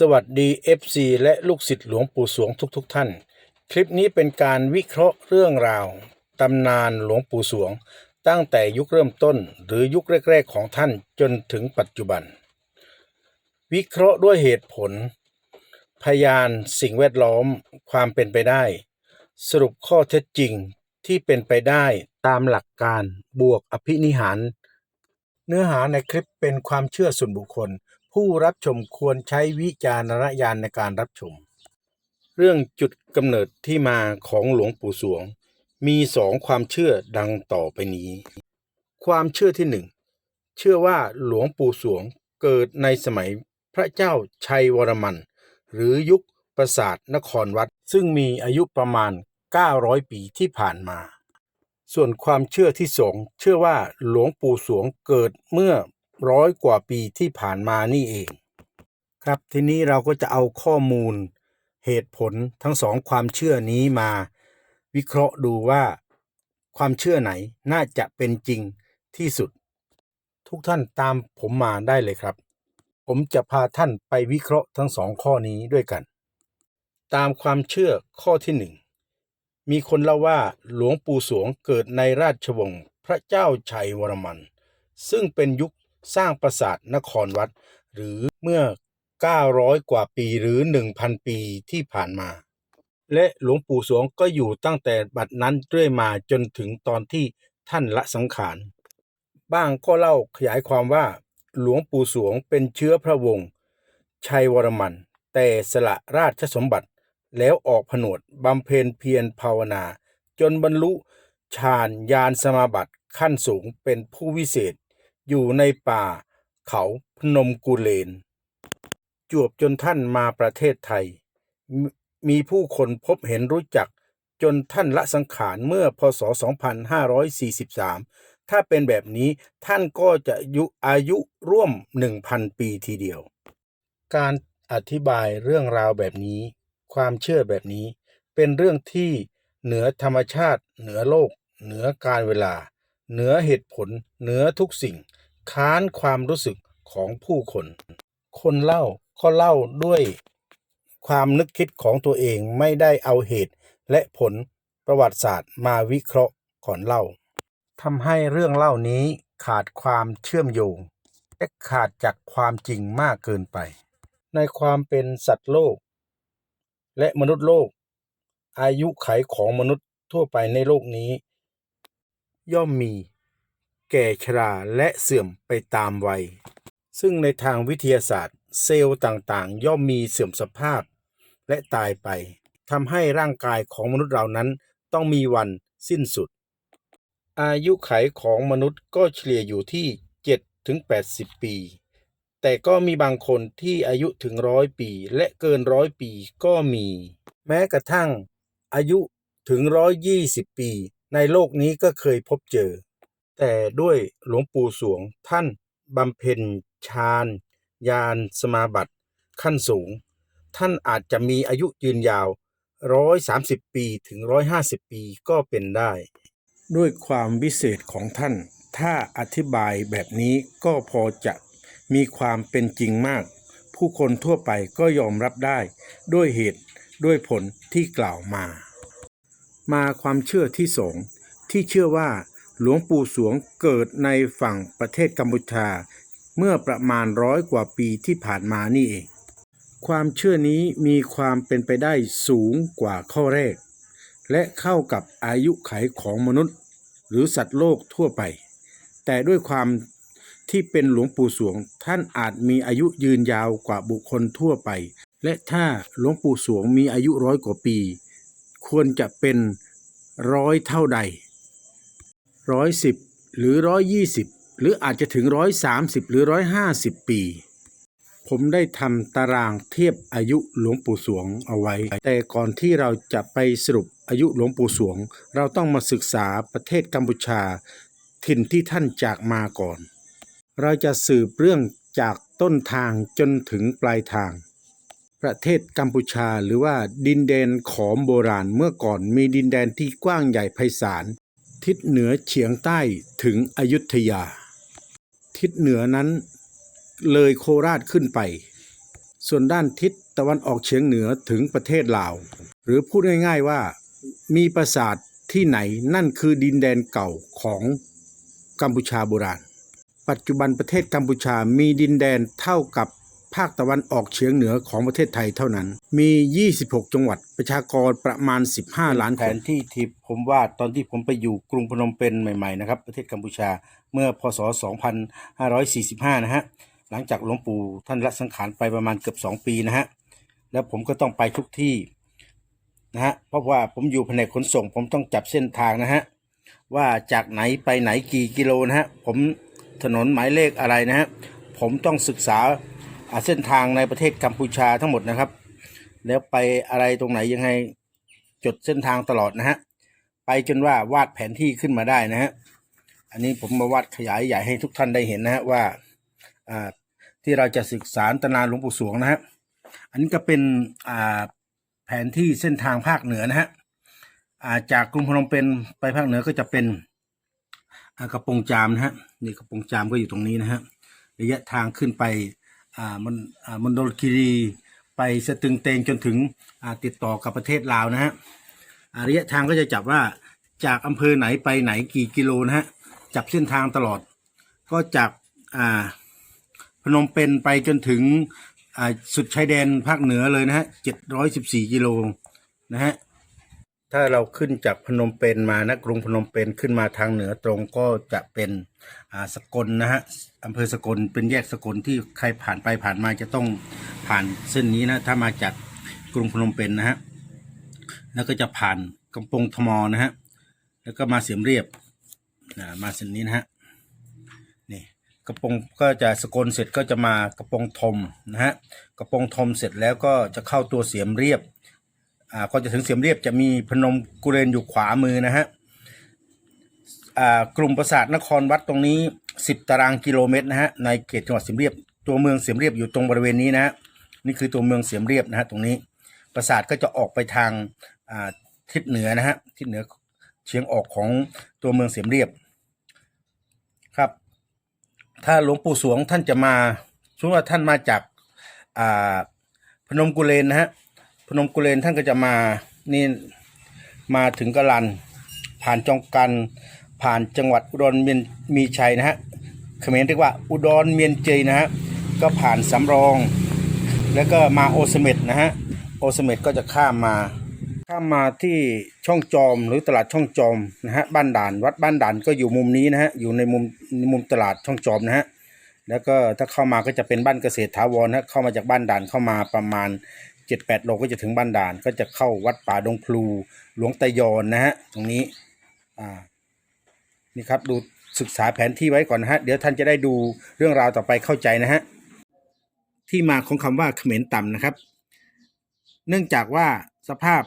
สวัสดี FC และลูกศิษย์หลวงปู่สวงทุกๆทท่าน คลิปนี้เป็นการวิเคราะห์เรื่องราวตำนานหลวงปู่สวง ตั้งแต่ยุคเริ่มต้นหรือยุคแรก ๆ ของท่านจนถึงปัจจุบัน วิเคราะห์ด้วยเหตุผล พยานสิ่งแวดล้อมความเป็นไปได้ สรุปข้อเท็จจริงที่เป็นไปได้ตามหลักการบวกอภินิหาร เนื้อหาในคลิปเป็นความเชื่อส่วนบุคคล ผู้รับชมควรใช้วิจารณญาณในการรับชม เรื่องจุดกำเนิดที่มาของหลวงปู่สวง มีสองความเชื่อดังต่อไปนี้ ความเชื่อที่หนึ่งเชื่อว่าหลวงปู่สวงเกิดในสมัยพระเจ้าชัยวรมัน หรือยุคปราสาทนครวัด ซึ่งมีอายุประมาณ 900 ปีที่ผ่านมา ส่วนความเชื่อที่สองเชื่อว่าหลวงปู่สวงเกิดเมื่อ ร้อยกว่าปีที่ผ่านมานี่เอง ครับทีนี้เราก็จะเอาข้อมูลเหตุผลทั้งสองความเชื่อนี้มา วิเคราะห์ดูว่า ความเชื่อไหนน่าจะเป็นจริงที่สุด ทุกท่านตามผมมาได้เลยครับ ผมจะพาท่านไปวิเคราะห์ทั้งสองข้อนี้ด้วยกัน ตามความเชื่อข้อที่หนึ่งมีคนเล่าว่าหลวงปู่สวงเกิดในราชวงศ์พระเจ้าชัยวรมัน ซึ่งเป็นยุค สร้างปราสาทนครวัด หรือเมื่อ 900 กว่าปีหรือ 1,000 ปีที่ผ่านมา และหลวงปู่สวงก็อยู่ตั้งแต่บัดนั้นเรื่อยมาจนถึงตอนที่ท่านละสังขาร บ้างก็เล่าขยายความว่า หลวงปู่สวงเป็นเชื้อพระวงศ์ชัยวรมัน แต่สละราชสมบัติแล้วออกผนวดบำเพ็ญเพียรภาวนา จนบรรลุฌานญาณสมาบัติขั้นสูงเป็นผู้วิเศษ อยู่ในป่าเขาพนมกุเลน จวบจนท่านมาประเทศไทยมมีผู้คนพบเห็นรู้จักจนท่านละสังขารเมื่อพศ 2543 ถ้าเป็นแบบนี้ท่านก็จะยุอายุร่วม 1,000 ปีทีเดียว การอธิบายเรื่องราวแบบนี้ ความเชื่อแบบนี้ เป็นเรื่องที่เหนือธรรมชาติ เหนือโลก เหนือการเวลา เหนือเหตุผล เหนือทุกสิ่ง ค้านความรู้สึกของผู้คน คนเล่าก็เล่าด้วยความนึกคิดของตัวเองไม่ได้เอาเหตุและผลประวัติศาสตร์มาวิเคราะห์ก่อนเล่าทำให้เรื่องเล่านี้ขาดความเชื่อมโยงและขาดจากความจริงมากเกินไป ในความเป็นสัตว์โลก และมนุษย์โลก อายุไขของมนุษย์ทั่วไปในโลกนี้ ย่อมมี แก่ชราและเสื่อมไปตามวัย ซึ่งในทางวิทยาศาสตร์ เซลล์ต่างๆ ย่อมมีเสื่อมสภาพ และตายไปทำให้ร่างกายของมนุษย์เรานั้นต้องมีวันสิ้นสุด อายุไขของมนุษย์ก็เฉลี่ยอยู่ที่7ถึง80 ปี แต่ก็มีบางคนที่อายุถึงร้อยปี และเกินร้อยปีก็มี แม้กระทั่งอายุถึงร้อยยี่สิบปี ในโลกนี้ก็เคยพบเจอ แต่ด้วยหลวงปู่สวงท่านบำเพ็ญฌานญาณสมาบัติ ขั้นสูง ท่านอาจจะมีอายุยืนยาว130ปีถึง150ปีก็เป็นได้ ด้วยความวิเศษของท่าน ถ้าอธิบายแบบนี้ก็พอจะมีความเป็นจริงมาก ผู้คนทั่วไปก็ยอมรับได้ ด้วยเหตุด้วยผลที่กล่าวมา มาความเชื่อที่สองที่เชื่อว่า หลวงปู่สวงเกิดในฝั่งประเทศกัมพูชา เมื่อประมาณร้อยกว่าปีที่ผ่านมานี่เอง ความเชื่อนี้มีความเป็นไปได้สูงกว่าข้อแรก และเข้ากับอายุไขของมนุษย์ หรือสัตว์โลกทั่วไป แต่ด้วยความที่เป็นหลวงปู่สวงท่านอาจมีอายุยืนยาวกว่าบุคคลทั่วไป และถ้าหลวงปู่สวงมีอายุร้อยกว่าปี ควรจะเป็นร้อยเท่าใด ร้อยสิบหรือร้อยยี่สิบหรืออาจจะถึงร้อยสามสิบหรือร้อยห้าสิบปี ผมได้ทำตารางเทียบอายุหลวงปู่สวงเอาไว้ แต่ก่อนที่เราจะไปสรุปอายุหลวงปู่สวง เราต้องมาศึกษาประเทศกัมพูชา ถิ่นที่ท่านจากมาก่อน เราจะสืบเรื่องจากต้นทางจนถึงปลายทาง ประเทศกัมพูชาหรือว่าดินแดนขอมโบราณเมื่อก่อนมีดินแดนที่กว้างใหญ่ไพศาล ทิศเหนือเฉียงใต้ถึงอยุธยา ทิศเหนือนั้นเลยโคราชขึ้นไป ส่วนด้านทิศตะวันออกเฉียงเหนือถึงประเทศลาว หรือพูดง่ายๆว่ามีปราสาทที่ไหนนั่นคือดินแดนเก่าของกัมพูชาโบราณ ปัจจุบันประเทศกัมพูชามีดินแดนเท่ากับ ภาคตะวันออกเฉียงเหนือของประเทศไทยเท่านั้น มี 26 จังหวัดประชากรประมาณ 15 ล้านคนแผนที่ที่ผมวาดตอนที่ผมไปอยู่กรุงพนมเปญใหม่ๆนะครับประเทศกัมพูชาเมื่อพศ 2545 นะฮะหลังจากหลวงปู่ท่านละสังขารไปประมาณเกือบ 2 ปีนะฮะแล้วผมก็ต้องไปทุกที่นะฮะเพราะว่าผมอยู่แผนกขนส่ง ผมต้องจับเส้นทางนะฮะว่าจากไหนไปไหนกี่กิโลนะฮะผมถนนหมายเลขอะไรนะฮะผมต้องศึกษาอ่า เส้นทางในประเทศกัมพูชาทั้งหมดนะครับ แล้วไปอะไรตรงไหนยังไงจดเส้นทางตลอดนะฮะไปจนว่าวาดแผนที่ขึ้นมาได้นะฮะอันนี้ผมมาวาดขยายใหญ่ให้ทุกท่านได้เห็นนะฮะว่าอ่าที่เราจะศึกษาตำนานหลวงปู่สวงนะฮะอันนี้ก็เป็นอ่าแผนที่เส้นทางภาคเหนือนะฮะอ่าจากกรุงพนมเปญไปภาคเหนือก็จะเป็นอ่ากระปงจามนะฮะนี่กระปงจามก็อยู่ตรงนี้นะฮะระยะทางขึ้นไป มันอ่ามณฑลคีรีไปสตึงเตงจนถึงอ่าติดต่อกับประเทศลาวนะฮะอาระยะทางก็จะจับว่าจากอำเภอไหนไปไหนกี่กิโลนะฮะจับเส้นทางตลอด ก็จากอ่าพนมเปญไปจนถึงอ่าสุดชายแดนภาคเหนือเลยนะฮะ714 กิโลนะฮะ ถ้าเราขึ้นจากพนมเปญมานะกรุงพนมเปญขึ้นมาทางเหนือตรงก็จะเป็นสกลนะฮะอำเภอสกลเป็นแยกสกลที่ใครผ่านไปผ่านมาจะต้องผ่านเส้นนี้นะถ้ามาจากกรุงพนมเปญนะฮะแล้วก็จะผ่านกำปงทมนะฮะแล้วก็มาเสียมเรียบอ่ามาเส้นนี้นะฮะนี่กระโปรงก็จะสกลเสร็จก็จะมากระโปรงทมนะฮะกระโปรงทมเสร็จแล้วก็จะเข้าตัวเสียมเรียบ อ่าก็จะถึงเสียมเรียบจะมีพนมกุเรนอยู่ขวามือนะฮะอ่ากลุ่มปราสาทนครวัดตรงนี้ 10 ตารางกิโลเมตรนะฮะในเขตจังหวัดเสียมเรียบ ตัวเมืองเสียมเรียบอยู่ตรงบริเวณนี้นะฮะนี่คือตัวเมืองเสียมเรียบนะฮะตรงนี้ปราสาทก็จะออกไปทางอ่าทิศเหนือนะฮะทิศเหนือเฉียงออกของตัวเมืองเสียมเรียบครับ ถ้าหลวงปู่สวงท่านจะมาสมมติว่าท่านมาจากอ่าพนมกุเลนนะฮะ พนมกุเลนท่านก็จะมานี่มาถึงกะลัน ผ่านจองกัน ผ่านจังหวัดอุดรเมียนมีชัยนะฮะเขมรเรียกว่าอุดรเมียนเจยนะฮะก็ผ่านสำรอง แล้วก็มาโอสเม็ดนะฮะโอสเม็ดก็จะข้ามมา ข้ามมาที่ช่องจอมหรือตลาดช่องจอมนะฮะบ้านด่านวัดบ้านด่านก็อยู่มุมนี้นะฮะอยู่ในมุมมุมตลาดช่องจอมนะฮะแล้วก็ถ้าเข้ามาก็จะเป็นบ้านเกษตรถาวรนะเข้ามาจากบ้านด่านเข้ามาประมาณ 7-8โลก็จะถึงบ้านด่าน ก็จะเข้าวัดป่าดงพลูหลวงตายอนนะฮะตรงนี้อ่านี่ครับดูศึกษาแผนที่ไว้ก่อนนะฮะเดี๋ยวท่านจะได้ดูเรื่องราวต่อไปเข้าใจนะฮะที่มาของคำว่าเขมรต่ำนะครับ เนื่องจากว่าสภาพ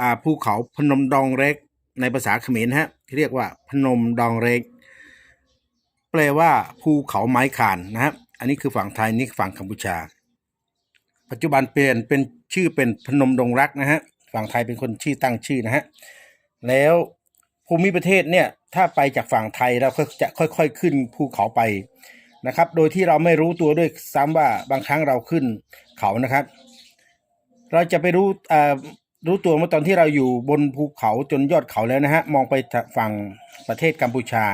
อ่าภูเขาพนมดองเร็กในภาษาเขมรฮะเรียกว่าพนมดองเร็กแปลว่าภูเขาไม้ขานนะฮะอันนี้คือฝั่งไทยนี่ฝั่งกัมพูชา ปัจจุบันเปลี่ยนเป็นชื่อเป็นพนมดงรักนะฮะฝั่งไทยเป็นคนชื่อตั้งชื่อนะฮะแล้วภูมิประเทศเนี่ยถ้าไปจากฝั่งไทยเราก็จะค่อยๆขึ้นภูเขาไปนะครับ โดยที่เราไม่รู้ตัวด้วยซ้ำว่าบางครั้งเราขึ้นเขานะครับ เราจะไปรู้อ่ารู้ตัวเมื่อตอนที่เราอยู่บนภูเขาจนยอดเขาแล้วนะฮะมองไปฝั่งประเทศกัมพูชา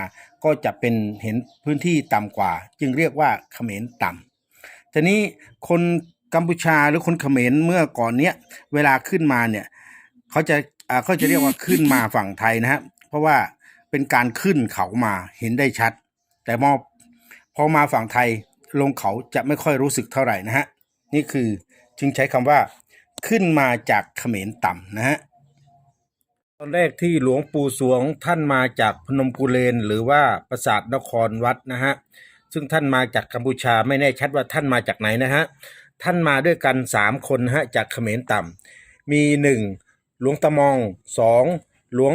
ก็จะเป็นเห็นพื้นที่ต่ำกว่า จึงเรียกว่าเขมรต่ำทีนี้คน กัมพูชาหรือคนเขมรเมื่อก่อนเนี้ยเวลาขึ้นมาเนี่ยเขาจะอ่าเขาจะเรียกว่าขึ้นมาฝั่งไทยนะฮะเพราะว่าเป็นการขึ้นเขามาเห็นได้ชัด แต่มอพอมาฝั่งไทยลงเขาจะไม่ค่อยรู้สึกเท่าไหร่นะฮะนี่คือจึงใช้คำว่า ขึ้นมาจากเขมรต่ำนะฮะตอนแรกที่หลวงปู่สวงท่านมาจากพนมกุเลน หรือว่าปราสาทนครวัดนะฮะซึ่งท่านมาจากกัมพูชาไม่แน่ชัดว่าท่านมาจากไหนนะฮะ ท่านมาด้วยกันสามคนฮะจากเขมรต่ำมีหนึ่งหลวงตะมองสองหลวง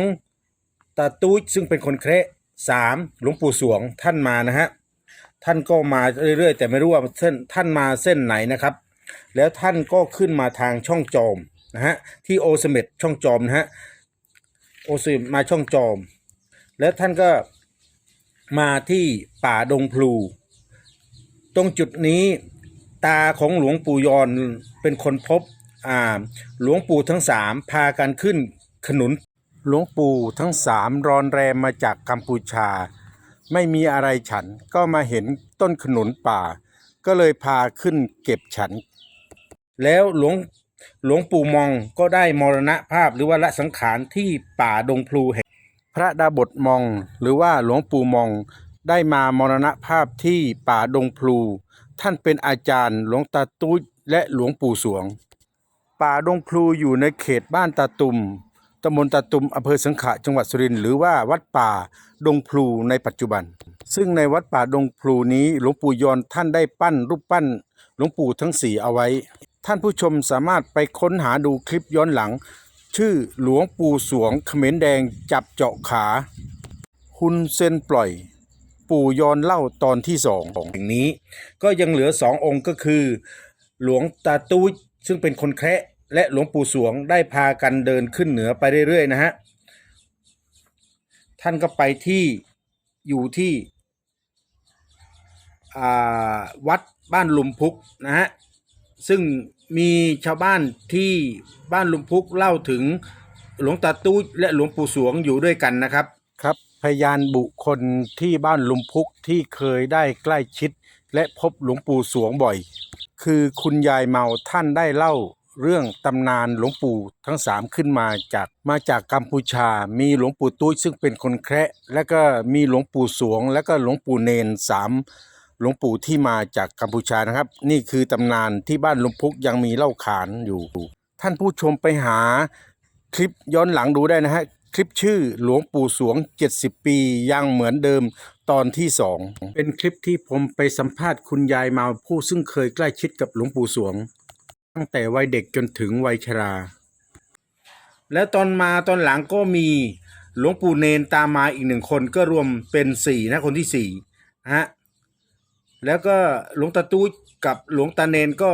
ตาตุ้ยซึ่งเป็นคนเคระสามหลวงปู่สวงท่านมานะฮะท่านก็มาเรื่อยๆ แต่ไม่รู้ว่าเส้นท่านมาเส้นไหนนะครับ แล้วท่านก็ขึ้นมาทางช่องจอมนะฮะที่โอสเม็ดช่องจอมนะฮะโอสเมดมาช่องจอม แล้วท่านก็มาที่ป่าดงพลู ตรงจุดนี้ ตาของหลวงปู่ยอนเป็นคนพบอ่าหลวงปู่ทั้งสามพากันขึ้นขนุน หลวงปู่ทั้งสามรอนแรมมาจากกัมพูชา ไม่มีอะไรฉันก็มาเห็นต้นขนุนป่า ก็เลยพาขึ้นเก็บฉัน แล้วหลวงหลวงปู่มองก็ได้มรณภาพหรือว่าละสังขารที่ป่าดงพลูแห่งพระดาบทมองหรือว่าหลวงปู่มองได้มามรณภาพที่ป่าดงพลู ท่านเป็นอาจารย์หลวงตาตุ้ยและหลวงปู่สวง ป่าดงพลูอยู่ในเขตบ้านตาตุมตำบลตาตุมอำเภอสังขะจังหวัดสุรินทร์หรือว่าวัดป่าดงพลูในปัจจุบัน ซึ่งในวัดป่าดงพลูนี้หลวงปู่ยอนท่านได้ปั้นรูปปั้นหลวงปู่ทั้งสี่เอาไว้ ท่านผู้ชมสามารถไปค้นหาดูคลิปย้อนหลัง ชื่อหลวงปู่สวงเขมรแดงจับเจาะขาฮุนเซนปล่อย ปู่ยอนเล่าตอนที่สองของแห่งนี้ ก็ยังเหลือสององค์ก็คือ หลวงตาตุ้ซึ่งเป็นคนแคระและหลวงปู่สวงได้พากันเดินขึ้นเหนือไปเรื่อยๆนะฮะท่านก็ไปที่อยู่ที่วัดบ้านลุมพุกนะฮะซึ่งมีชาวบ้านที่บ้านลุมพุกเล่าถึงหลวงตาตู้และหลวงปู่สวงอยู่ด้วยกันนะครับครับ พยานบุคคลที่บ้านลุมพุกที่เคยได้ใกล้ชิด และพบหลวงปู่สวงบ่อย คือคุณยายเมาท่านได้เล่าเรื่องตำนานหลวงปู่ทั้งสามขึ้นมาจากมาจากกัมพูชา มีหลวงปู่ตุ้ยซึ่งเป็นคนแคระและก็มีหลวงปู่สวง และก็หลวงปู่เนนสามหลวงปู่ที่มาจากกัมพูชานะครับ นี่คือตำนานที่บ้านลุมพุกยังมีเล่าขานอยู่ ท่านผู้ชมไปหาคลิปย้อนหลังดูได้นะฮะ คลิปชื่อหลวงปู่สวง 70 ปียังเหมือนเดิมตอนที่สองเป็นคลิปที่ผมไปสัมภาษณ์คุณยายมาผู้ซึ่งเคยใกล้ชิดกับหลวงปู่สวง ตั้งแต่วัยเด็กจนถึงวัยชรา แล้วตอนมาตอนหลังก็มีหลวงปู่เนนตามมาอีกหนึ่งคนก็รวมเป็นสี่นะคนที่สี่นะฮะ แล้วก็หลวงตาตู้กับหลวงตาเนนก็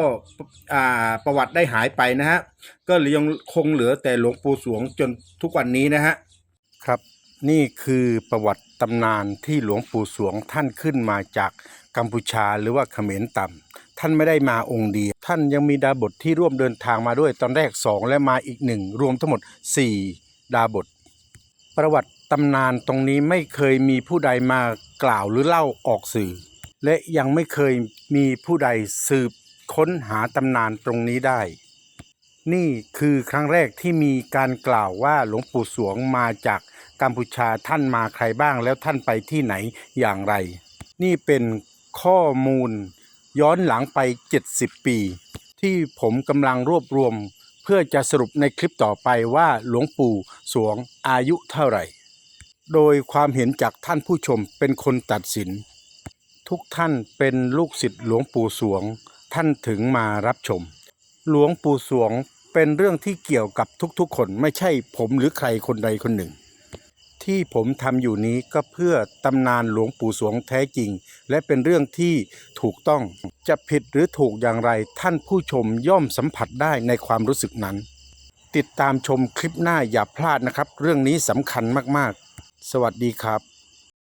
อ่าประวัติได้หายไปนะฮะก็ยังคงเหลือแต่หลวงปู่สวงจนทุกวันนี้นะฮะครับ นี่คือประวัติตำนานที่หลวงปู่สวงท่านขึ้นมาจากกัมพูชาหรือว่าเขมรต่ำท่านไม่ได้มาองค์เดียวท่านยังมีดาบทที่ร่วมเดินทางมาด้วยตอนแรกสองและมาอีกหนึ่งรวมทั้งหมดสี่ดาบท ประวัติตำนานตรงนี้ไม่เคยมีผู้ใดมากล่าวหรือเล่าออกสื่อ และยังไม่เคยมีผู้ใดสืบค้นหาตำนานตรงนี้ได้ นี่คือครั้งแรกที่มีการกล่าวว่าหลวงปู่สวงมาจากกัมพูชาท่านมาใครบ้างแล้วท่านไปที่ไหนอย่างไร นี่เป็นข้อมูลย้อนหลังไป 70 ปี ที่ผมกำลังรวบรวม เพื่อจะสรุปในคลิปต่อไปว่าหลวงปู่สวงอายุเท่าไหร่ โดยความเห็นจากท่านผู้ชมเป็นคนตัดสิน ทุกท่านเป็นลูกศิษย์หลวงปู่สวง ท่านถึงมารับชม หลวงปู่สวงเป็นเรื่องที่เกี่ยวกับทุกๆ คนไม่ใช่ผมหรือใครคนใดคนหนึ่ง ที่ผมทำอยู่นี้ก็เพื่อตำนานหลวงปู่สวงแท้จริง และเป็นเรื่องที่ถูกต้องจะผิดหรือถูกอย่างไรท่านผู้ชมย่อมสัมผัสได้ในความรู้สึกนั้น ติดตามชมคลิปหน้าอย่าพลาดนะครับ เรื่องนี้สำคัญมากๆ สวัสดีครับ